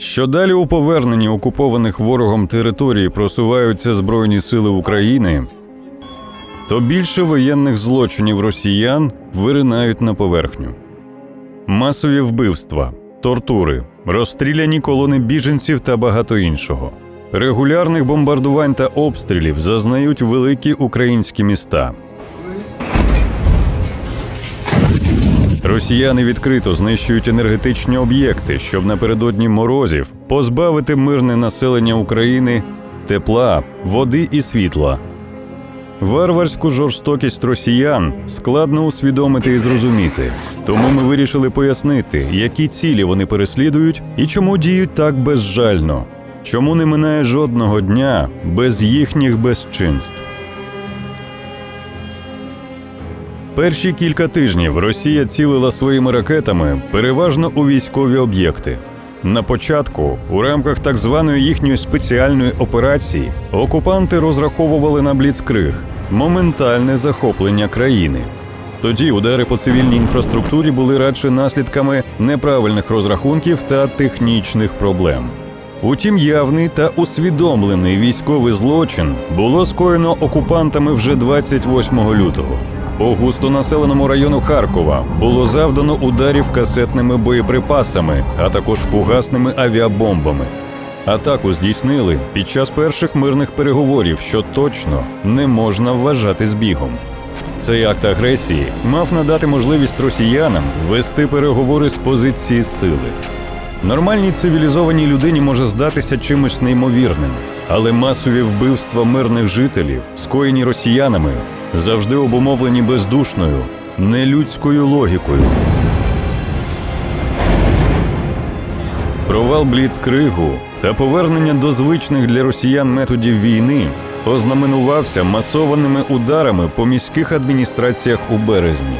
Що далі у поверненні окупованих ворогом територій просуваються Збройні сили України, то більше воєнних злочинів росіян виринають на поверхню. Масові вбивства, тортури, розстріляні колони біженців та багато іншого. Регулярних бомбардувань та обстрілів зазнають великі українські міста. Росіяни відкрито знищують енергетичні об'єкти, щоб напередодні морозів позбавити мирне населення України тепла, води і світла. Варварську жорстокість росіян складно усвідомити і зрозуміти. Тому ми вирішили пояснити, які цілі вони переслідують і чому діють так безжально, чому не минає жодного дня без їхніх безчинств. Перші кілька тижнів Росія цілила своїми ракетами переважно у військові об'єкти. На початку, у рамках так званої їхньої спеціальної операції, окупанти розраховували на бліцкриг моментальне захоплення країни. Тоді удари по цивільній інфраструктурі були радше наслідками неправильних розрахунків та технічних проблем. Утім, явний та усвідомлений військовий злочин було скоєно окупантами вже 28 лютого. По густонаселеному району Харкова було завдано ударів касетними боєприпасами, а також фугасними авіабомбами. Атаку здійснили під час перших мирних переговорів, що точно не можна вважати збігом. Цей акт агресії мав надати можливість росіянам вести переговори з позиції сили. Нормальній цивілізованій людині може здатися чимось неймовірним, але масові вбивства мирних жителів, скоєні росіянами, завжди обумовлені бездушною, нелюдською логікою. Провал Бліцкригу та повернення до звичних для росіян методів війни ознаменувався масованими ударами по міських адміністраціях у березні.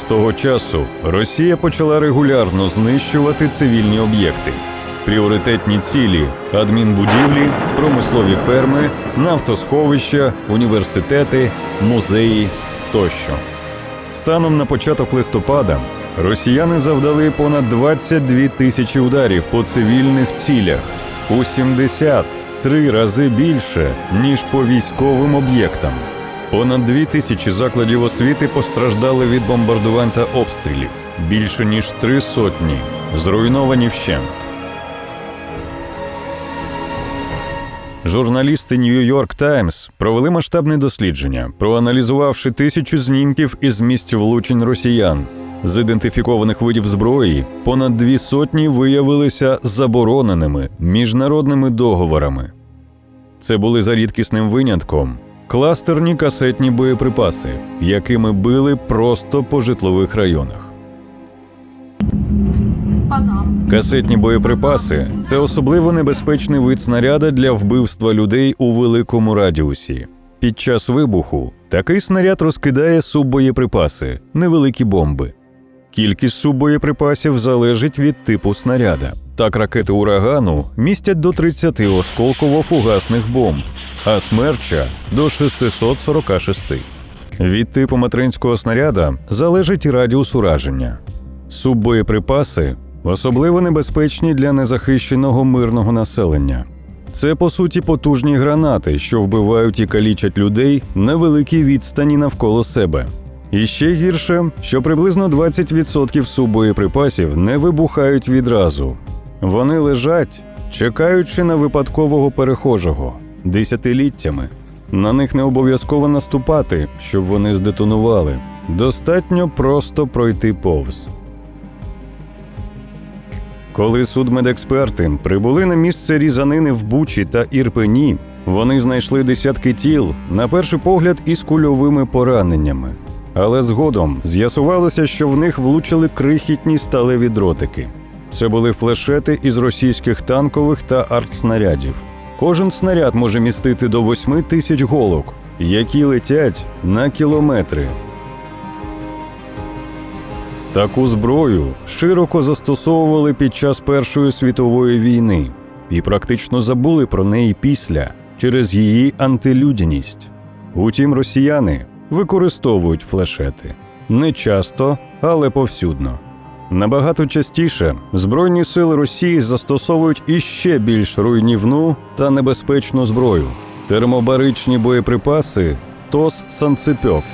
З того часу Росія почала регулярно знищувати цивільні об'єкти, пріоритетні цілі, адмінбудівлі, промислові ферми, нафтосховища, університети, музеї тощо. Станом на початок листопада росіяни завдали понад 22 тисячі ударів по цивільних цілях у 73 рази більше, ніж по військовим об'єктам. Понад дві тисячі закладів освіти постраждали від бомбардувань та обстрілів. Більше ніж три сотні зруйновані вщент. Журналісти New York Times провели масштабне дослідження, проаналізувавши тисячу знімків із місць влучень росіян. З ідентифікованих видів зброї понад дві сотні виявилися забороненими міжнародними договорами. Це були за рідкісним винятком кластерні касетні боєприпаси, якими били просто по житлових районах. Панам. Касетні боєприпаси це особливо небезпечний вид снаряда для вбивства людей у великому радіусі. Під час вибуху такий снаряд розкидає суббоєприпаси, невеликі бомби. Кількість суббоєприпасів залежить від типу снаряда. Так ракети урагану містять до 30 осколково-фугасних бомб, а смерча до 646. Від типу материнського снаряда залежить і радіус ураження. Суббоєприпаси особливо небезпечні для незахищеного мирного населення. Це по суті потужні гранати, що вбивають і калічать людей на великій відстані навколо себе. І ще гірше, що приблизно 20% суббоєприпасів не вибухають відразу. Вони лежать, чекаючи на випадкового перехожого десятиліттями. На них не обов'язково наступати, щоб вони здетонували. Достатньо просто пройти повз. Коли судмедексперти прибули на місце різанини в Бучі та Ірпені, вони знайшли десятки тіл, на перший погляд, із кульовими пораненнями. Але згодом з'ясувалося, що в них влучили крихітні сталеві дротики. Це були флешети із російських танкових та артснарядів. Кожен снаряд може містити до 8 тисяч голок, які летять на кілометри. Таку зброю широко застосовували під час Першої світової війни і практично забули про неї після через її антилюдяність. Утім, росіяни використовують флешети не часто, але повсюдно. Набагато частіше Збройні сили Росії застосовують іще більш руйнівну та небезпечну зброю термобаричні боєприпаси ТОС Санцепьок.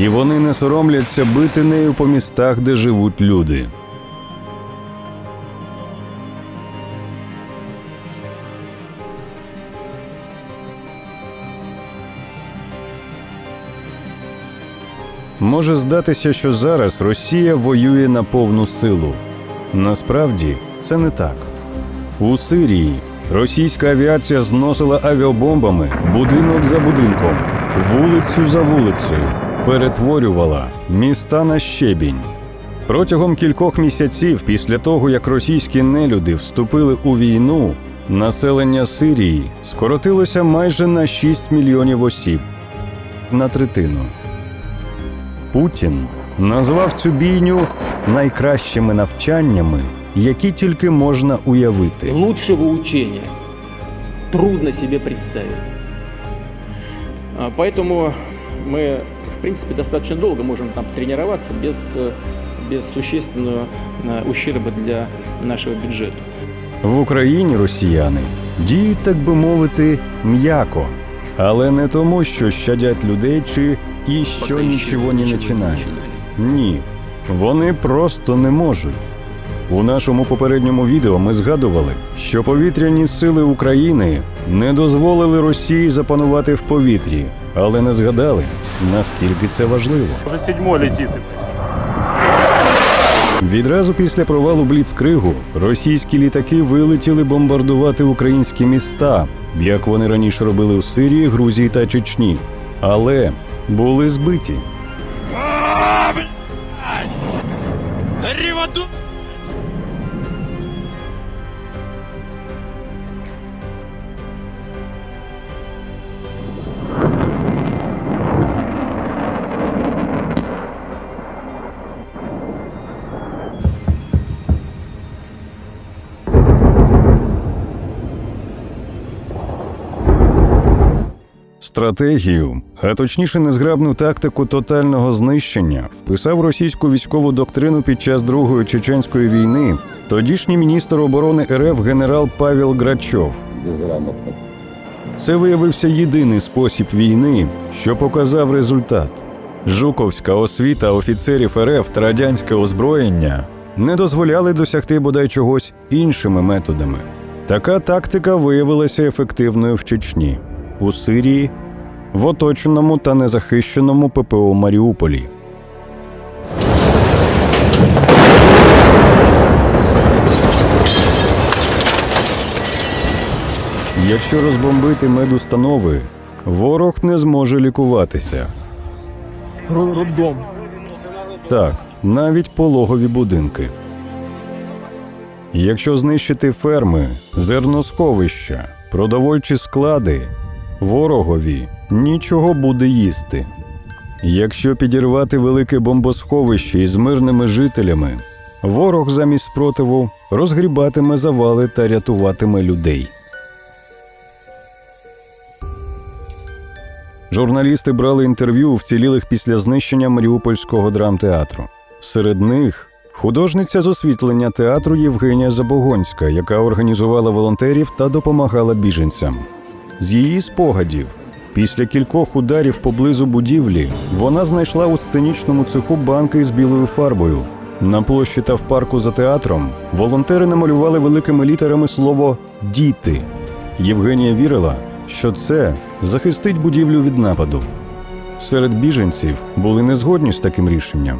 І вони не соромляться бити нею по містах, де живуть люди. Може здатися, що зараз Росія воює на повну силу. Насправді це не так. У Сирії російська авіація зносила авіабомбами будинок за будинком, вулицю за вулицею, перетворювала міста на щебінь. Протягом кількох місяців після того, як російські нелюди вступили у війну, населення Сирії скоротилося майже на 6 мільйонів осіб на третину. Путін назвав цю бійню найкращими навчаннями, які тільки можна уявити. Лучшего учения трудно себе представить. А, Поэтому в принципе, достаточно долго можем там тренироваться без, э, без существенного э, ущерба для нашего бюджета. В Україні росіяни діють, так би мовити, м'яко, але не тому, що щадять людей чи і що нічого не починають. Ні, вони просто не можуть. У нашому попередньому відео ми згадували, що повітряні сили України не дозволили Росії запанувати в повітрі, але не згадали, наскільки це важливо. Уже седьмой летит. Відразу після провалу Бліцкригу російські літаки вилетіли бомбардувати українські міста, як вони раніше робили у Сирії, Грузії та Чечні, але були збиті. Стратегію, а точніше незграбну тактику тотального знищення, вписав російську військову доктрину під час Другої чеченської війни тодішній міністр оборони РФ генерал Павел Грачов. Це виявився єдиний спосіб війни, що показав результат. Жуковська освіта офіцерів РФ та радянське озброєння не дозволяли досягти бодай чогось іншими методами. Така тактика виявилася ефективною в Чечні, у Сирії, в оточеному та незахищеному ППО Маріуполі. Якщо розбомбити медустанови, ворог не зможе лікуватися. Роддом. Так, навіть пологові будинки. Якщо знищити ферми, зерносховища, продовольчі склади, ворогові нічого буде їсти. Якщо підірвати велике бомбосховище із мирними жителями, ворог замість спротиву розгрібатиме завали та рятуватиме людей. Журналісти брали інтерв'ю у вцілілих після знищення Маріупольського драмтеатру. Серед них художниця з освітлення театру Євгенія Забогонська, яка організувала волонтерів та допомагала біженцям. З її спогадів, після кількох ударів поблизу будівлі, вона знайшла у сценічному цеху банки з білою фарбою. На площі та в парку за театром волонтери намалювали великими літерами слово Діти. Євгенія вірила, що це захистить будівлю від нападу. Серед біженців були не згодні з таким рішенням.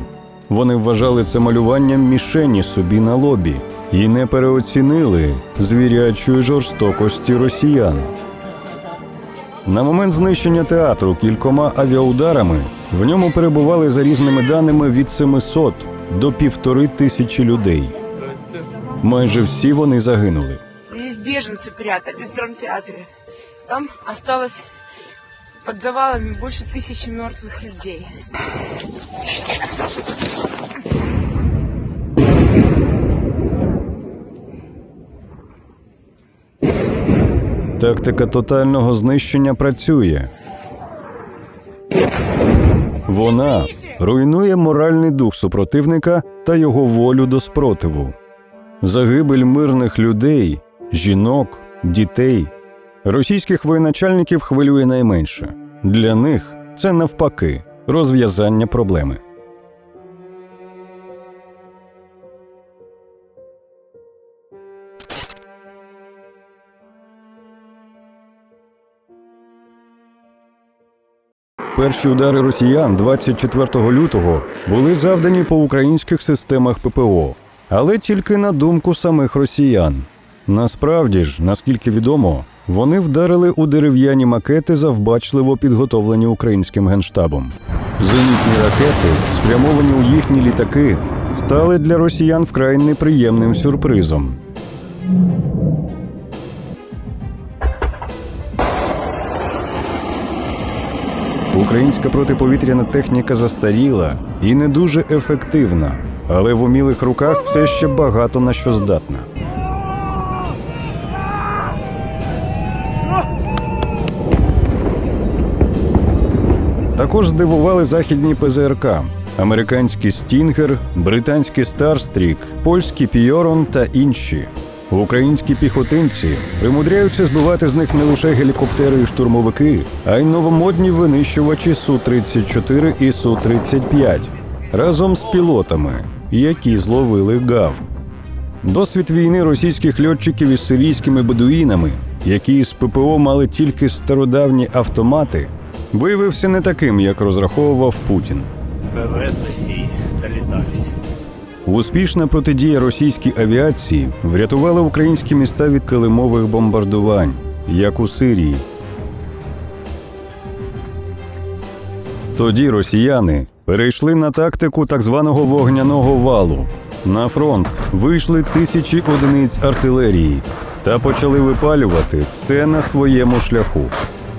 Вони вважали це малюванням мішені собі на лобі і не переоцінили звірячої жорстокості росіян. На момент знищення театру кількома авіаударами в ньому перебували за різними даними від 700 до півтори тисячі людей. Майже всі вони загинули. Здесь беженцы прятались в драмтеатре. Там осталось под завалами больше тысячи мертвых людей. Тактика тотального знищення працює. Вона руйнує моральний дух супротивника та його волю до спротиву. Загибель мирних людей, жінок, дітей російських воєначальників хвилює найменше. Для них це навпаки розв'язання проблеми. Перші удари росіян 24 лютого були завдані по українських системах ППО, але тільки на думку самих росіян. Насправді ж, наскільки відомо, вони вдарили у дерев'яні макети, завбачливо підготовлені українським генштабом. Зенітні ракети, спрямовані у їхні літаки, стали для росіян вкрай неприємним сюрпризом. Українська протиповітряна техніка застаріла і не дуже ефективна, але в умілих руках все ще багато на що здатна. Також здивували західні ПЗРК, американський Стінгер, британський Старстрік, польський Піорон та інші. Українські піхотинці примудряються збивати з них не лише гелікоптери і штурмовики, а й новомодні винищувачі Су-34 і Су-35 разом з пілотами, які зловили гав. Досвід війни російських льотчиків із сирійськими бедуїнами, які з ППО мали тільки стародавні автомати, виявився не таким, як розраховував Путін. Долітались. Успішна протидія російській авіації врятувала українські міста від килимових бомбардувань, як у Сирії. Тоді росіяни перейшли на тактику так званого вогняного валу. На фронт вийшли тисячі одиниць артилерії та почали випалювати все на своєму шляху.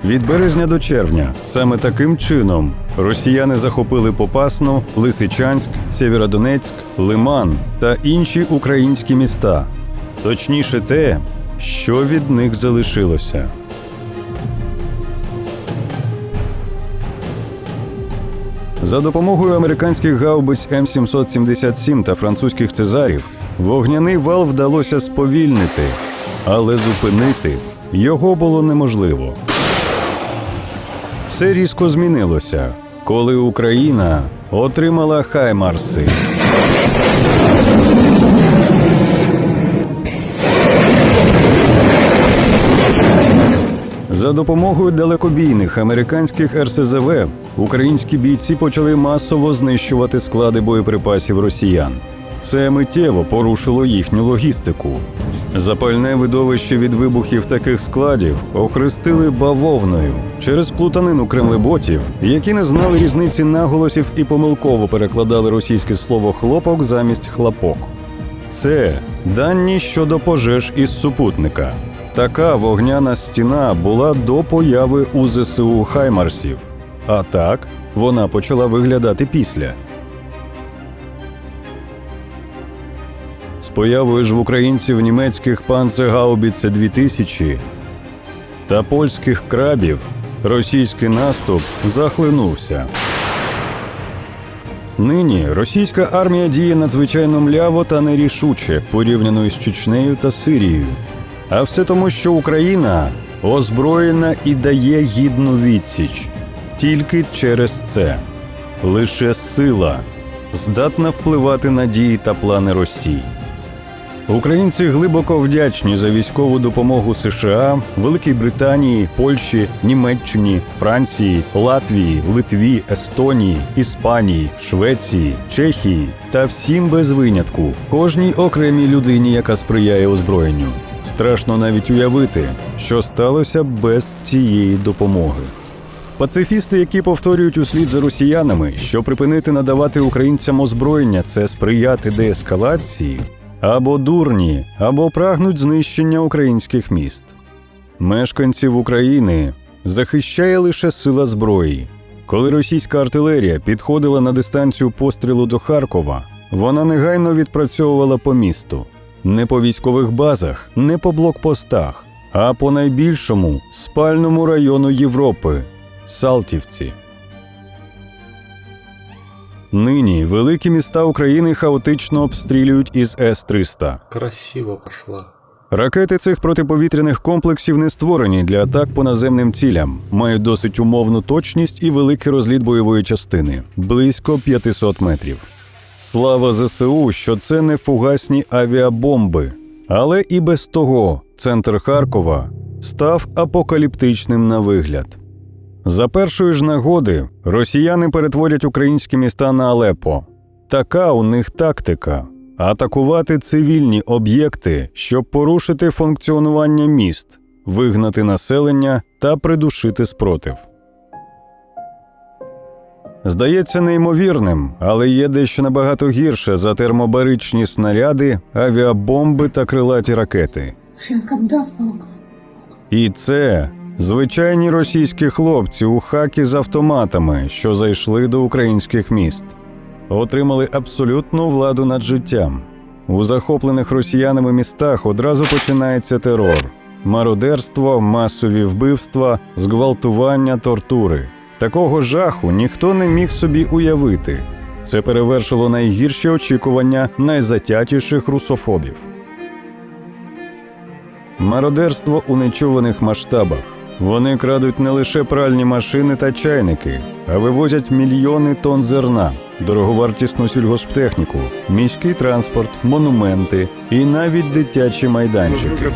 Від березня до червня саме таким чином росіяни захопили Попасну, Лисичанськ, Сєвєродонецьк, Лиман та інші українські міста. Точніше, те, що від них залишилося. За допомогою американських гаубиць М777 та французьких цезарів вогняний вал вдалося сповільнити, але зупинити його було неможливо. Все різко змінилося, коли Україна отримала Хаймарси. За допомогою далекобійних американських РСЗВ українські бійці почали масово знищувати склади боєприпасів росіян. Це миттєво порушило їхню логістику. Запальне видовище від вибухів таких складів охрестили бавовною через плутанину кремлеботів, які не знали різниці наголосів і помилково перекладали російське слово хлопок замість хлопок. Це дані щодо пожеж із супутника. Така вогняна стіна була до появи у ЗСУ Хаймарсів. А так вона почала виглядати після. Появою ж в українців німецьких панцегаубіце 2000 та польських крабів російський наступ захлинувся. Нині російська армія діє надзвичайно мляво та нерішуче порівняно із Чечнею та Сирією. А все тому, що Україна озброєна і дає гідну відсіч тільки через це. Лише сила здатна впливати на дії та плани Росії. Українці глибоко вдячні за військову допомогу США, Великій Британії, Польщі, Німеччині, Франції, Латвії, Литві, Естонії, Іспанії, Швеції, Чехії та всім без винятку, кожній окремій людині, яка сприяє озброєнню. Страшно навіть уявити, що сталося без цієї допомоги. Пацифісти, які повторюють услід за росіянами, що припинити надавати українцям озброєння це сприяти деескалації, або дурні, або прагнуть знищення українських міст. Мешканців України захищає лише сила зброї. Коли російська артилерія підходила на дистанцію пострілу до Харкова, вона негайно відпрацьовувала по місту. Не по військових базах, не по блокпостах, а по найбільшому спальному району Європи Салтівці. Нині великі міста України хаотично обстрілюють із С-300. Красиво пошла. Ракети цих протиповітряних комплексів не створені для атак по наземним цілям, мають досить умовну точність і великий розліт бойової частини близько 500 метрів. Слава ЗСУ, що це не фугасні авіабомби, але і без того центр Харкова став апокаліптичним на вигляд. За першої ж нагоди росіяни перетворять українські міста на Алепо. Така у них тактика атакувати цивільні об'єкти, щоб порушити функціонування міст, вигнати населення та придушити спротив. Здається неймовірним, але є дещо набагато гірше за термобаричні снаряди, авіабомби та крилаті ракети. І це звичайні російські хлопці у хакі з автоматами, що зайшли до українських міст, отримали абсолютну владу над життям. У захоплених росіянами містах одразу починається терор, мародерство, масові вбивства, зґвалтування, тортури. Такого жаху ніхто не міг собі уявити. Це перевершило найгірші очікування найзатятіших русофобів. Мародерство у нечуваних масштабах. Вони крадуть не лише пральні машини та чайники, а вивозять мільйони тонн зерна, дороговартісну сільгосптехніку, міський транспорт, монументи і навіть дитячі майданчики.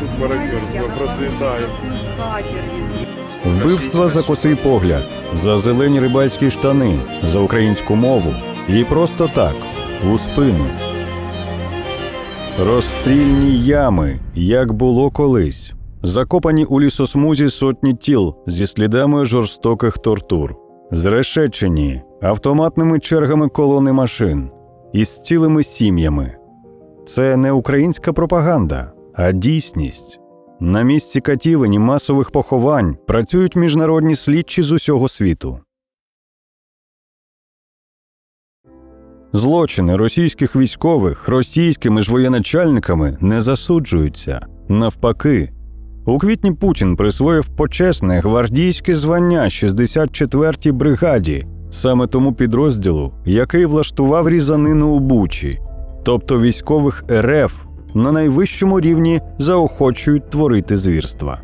Вбивства за косий погляд, за зелені рибальські штани, за українську мову і просто так, у спину. Розстрільні ями, як було колись, закопані у лісосмузі сотні тіл зі слідами жорстоких тортур, зрешечені автоматними чергами колони машин із цілими сім'ями. Це не українська пропаганда, а дійсність. На місці катівень і масових поховань працюють міжнародні слідчі з усього світу. Злочини російських військових російськими ж воєначальниками не засуджуються. Навпаки, у квітні Путін присвоїв почесне гвардійське звання 64-й бригаді, саме тому підрозділу, який влаштував різанину у Бучі, тобто військових РФ на найвищому рівні заохочують творити звірства.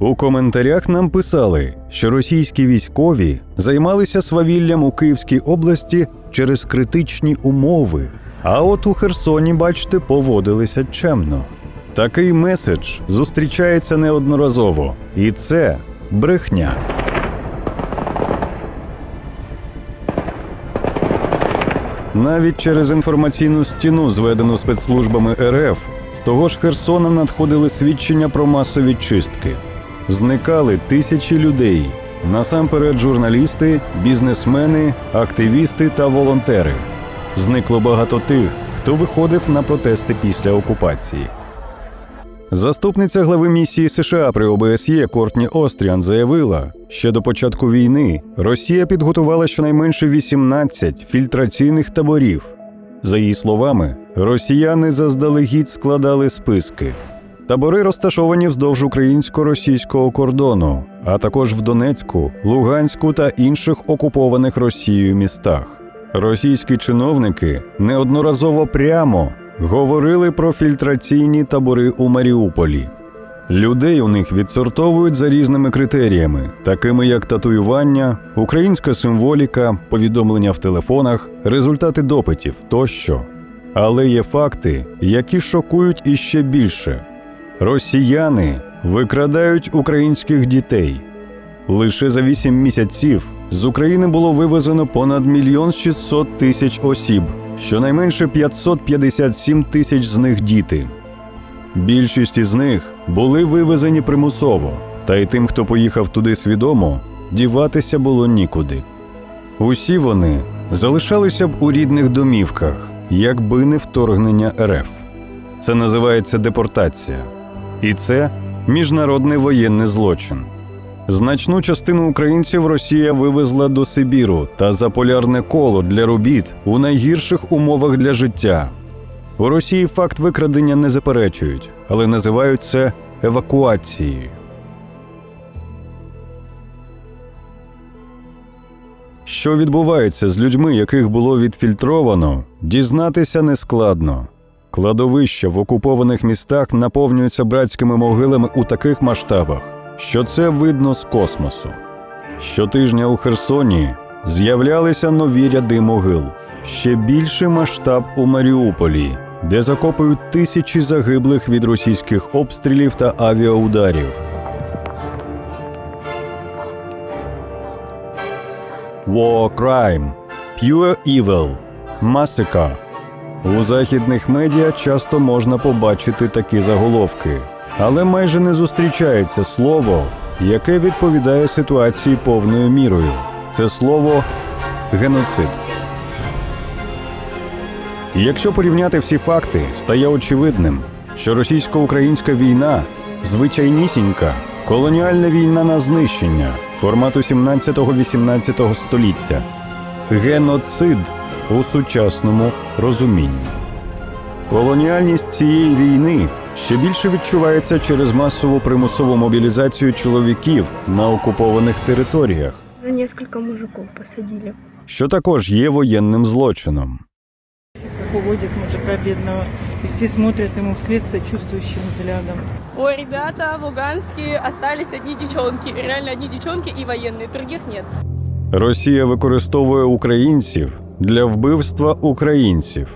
У коментарях нам писали, що російські військові займалися свавіллям у Київській області через критичні умови, а от у Херсоні, бачите, поводилися чемно. Такий меседж зустрічається неодноразово, і це брехня. Навіть через інформаційну стіну, зведену спецслужбами РФ, з того ж Херсона надходили свідчення про масові чистки. Зникали тисячі людей, насамперед журналісти, бізнесмени, активісти та волонтери. Зникло багато тих, хто виходив на протести після окупації. Заступниця глави місії США при ОБСЄ Кортні Остріан заявила, що до початку війни Росія підготувала щонайменше 18 фільтраційних таборів. За її словами, росіяни заздалегідь складали списки. Табори розташовані вздовж українсько-російського кордону, а також в Донецьку, Луганську та інших окупованих Росією містах. Російські чиновники неодноразово прямо говорили про фільтраційні табори у Маріуполі. Людей у них відсортовують за різними критеріями, такими як татуювання, українська символіка, повідомлення в телефонах, результати допитів тощо. Але є факти, які шокують іще більше: росіяни викрадають українських дітей. Лише за 8 місяців з України було вивезено понад мільйон 600 тисяч осіб, щонайменше 557 тисяч з них діти. Більшість із них були вивезені примусово, та й тим, хто поїхав туди свідомо, діватися було нікуди. Усі вони залишалися б у рідних домівках, якби не вторгнення РФ. Це називається депортація. І це міжнародний воєнний злочин. Значну частину українців Росія вивезла до Сибіру та за полярне коло для робіт у найгірших умовах для життя. У Росії факт викрадення не заперечують, але називають це евакуацією. Що відбувається з людьми, яких було відфільтровано, дізнатися нескладно. Кладовища в окупованих містах наповнюються братськими могилами у таких масштабах, що це видно з космосу. Щотижня у Херсоні з'являлися нові ряди могил. Ще більший масштаб у Маріуполі, де закопують тисячі загиблих від російських обстрілів та авіаударів. War Crime, Pure Evil, Massacre. У західних медіа часто можна побачити такі заголовки, але майже не зустрічається слово, яке відповідає ситуації повною мірою. Це слово геноцид. Якщо порівняти всі факти, стає очевидним, що російсько-українська війна звичайнісінька колоніальна війна на знищення формату 17-18 століття, геноцид у сучасному розумінні. Колоніальність цієї війни ще більше відчувається через масову примусову мобілізацію чоловіків на окупованих територіях, Уже несколько мужиков посадили. що також є воєнним злочином. как уводят мужика бедного, и все смотрят ему вслед сочувствующим взглядом. Ой, ребята, в Луганске остались одни девчонки. Реально одни девчонки и военные. Других нет. Росія використовує українців для вбивства українців.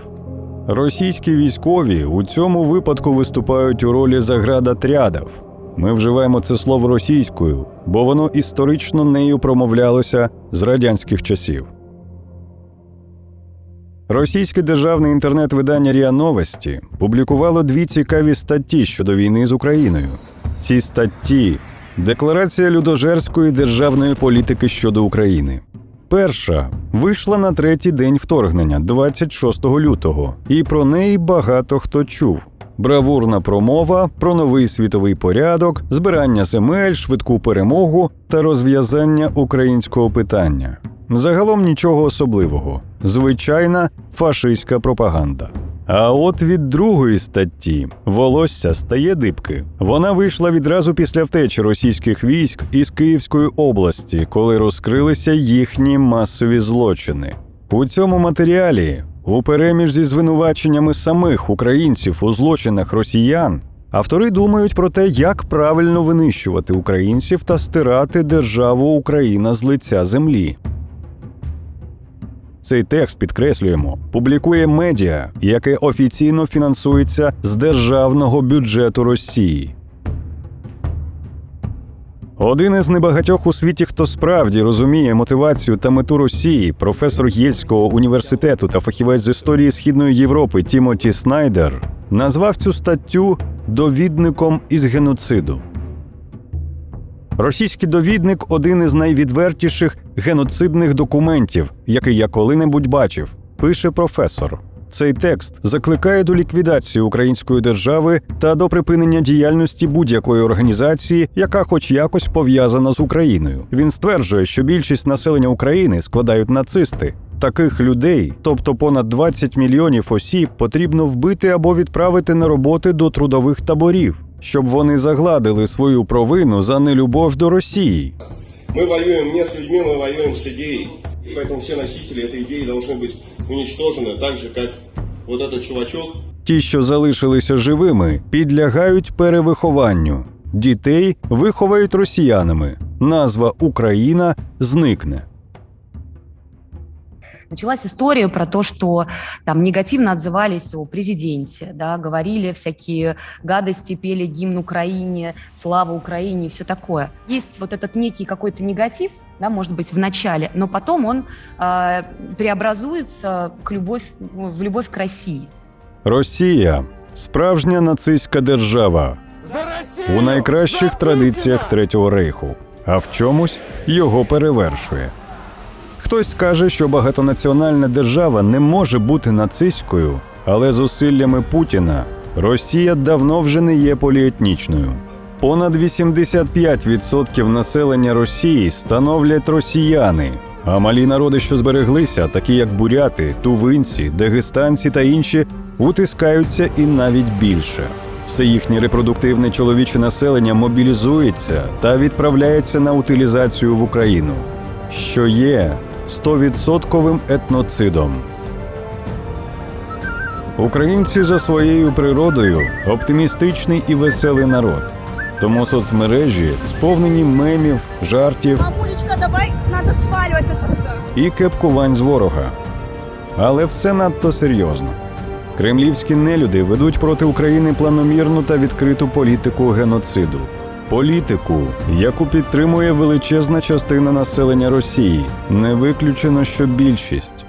Російські військові у цьому випадку виступають у ролі заградотрядів. Ми вживаємо це слово російською, бо воно історично нею промовлялося з радянських часів. Російське державне інтернет-видання РІА Новості публікувало дві цікаві статті щодо війни з Україною. Ці статті Декларація людожерської державної політики щодо України. Перша вийшла на третій день вторгнення, 26 лютого, і про неї багато хто чув. Бравурна промова про новий світовий порядок, збирання земель, швидку перемогу та розв'язання українського питання. Загалом нічого особливого. Звичайна фашистська пропаганда. А от від другої статті волосся стає дибки. Вона вийшла відразу після втечі російських військ із Київської області, коли розкрилися їхні масові злочини. У цьому матеріалі, у переміж зі звинуваченнями самих українців у злочинах росіян, автори думають про те, як правильно винищувати українців та стирати державу Україна з лиця землі. Цей текст підкреслюємо, публікує медіа, яке офіційно фінансується з державного бюджету Росії. Один із небагатьох у світі, хто справді розуміє мотивацію та мету Росії, професор Єльського університету та фахівець з історії Східної Європи Тімоті Снайдер, назвав цю статтю довідником із геноциду. Російський довідник один із найвідвертіших геноцидних документів, який я коли-небудь бачив, пише професор. Цей текст закликає до ліквідації української держави та до припинення діяльності будь-якої організації, яка хоч якось пов'язана з Україною. Він стверджує, що більшість населення України складають нацисти. Таких людей, тобто понад 20 мільйонів осіб, потрібно вбити або відправити на роботи до трудових таборів, щоб вони загладили свою провину за нелюбов до Росії. Мы воюем не с людьми, мы воюем с идеей. Поэтому все носители этой идеи должны быть уничтожены, так же, как вот этот чувачок, Ті, що залишилися живими, підлягають перевихованню. Дітей виховають росіянами. Назва Україна зникне. Началась история про то, что там негативно отзывались о президенте, да, говорили всякие гадости, пели гимн Украине, слава Украине и все такое. Есть вот этот некий какой-то негатив, да, может быть, в начале, но потом он э, преобразуется к любовь, в любовь к России. Росія справжня нацистська держава у найкращих традиціях Третього рейху, а в чомусь його перевершує. Хтось скаже, що багатонаціональна держава не може бути нацистською, але зусиллями Путіна Росія давно вже не є поліетнічною. Понад 85% населення Росії становлять росіяни, а малі народи, що збереглися, такі як буряти, тувинці, дагестанці та інші, утискаються і навіть більше. Все їхнє репродуктивне чоловіче населення мобілізується та відправляється на утилізацію в Україну. Що є стовідсотковим етноцидом. Українці за своєю природою оптимістичний і веселий народ. Тому соцмережі сповнені мемів, жартів Мамулечка, давай, надо сваливать отсюда. і кепкувань з ворога. Але все надто серйозно. Кремлівські нелюди ведуть проти України планомірну та відкриту політику геноциду. Політику, яку підтримує величезна частина населення Росії, не виключено, що більшість.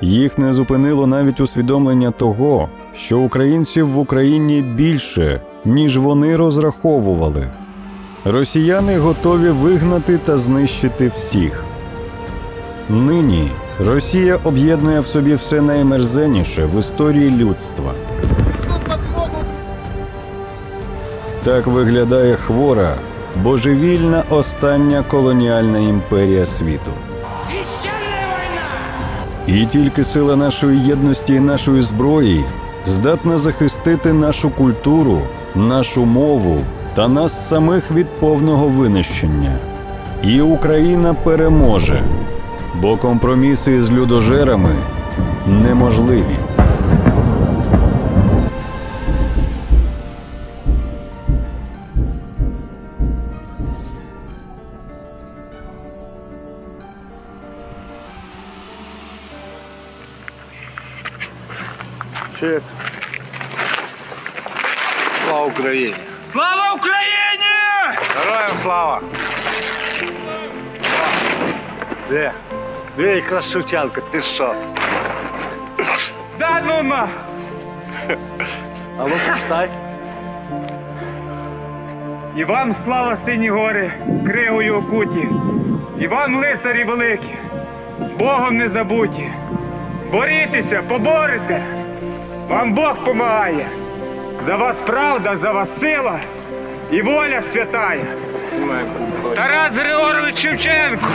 Їх не зупинило навіть усвідомлення того, що українців в Україні більше, ніж вони розраховували. Росіяни готові вигнати та знищити всіх. Нині Росія об'єднує в собі все наймерзенніше в історії людства. Так виглядає хвора, божевільна остання колоніальна імперія світу. І тільки сила нашої єдності і нашої зброї здатна захистити нашу культуру, нашу мову та нас самих від повного винищення. І Україна переможе, бо компроміси з людожерами неможливі. Слава Україні! Слава Україні! Героям слава! Де? Де якраз Шевченко, ти що? Да ну на! А ну почитай. І вам слава сині гори, кригою окуті, і вам лицарі великі, Богом не забуті. Борітеся, поборете, вам Бог помагає. За вас правда, за вас сила і воля святая. Тарас Григорович Шевченко!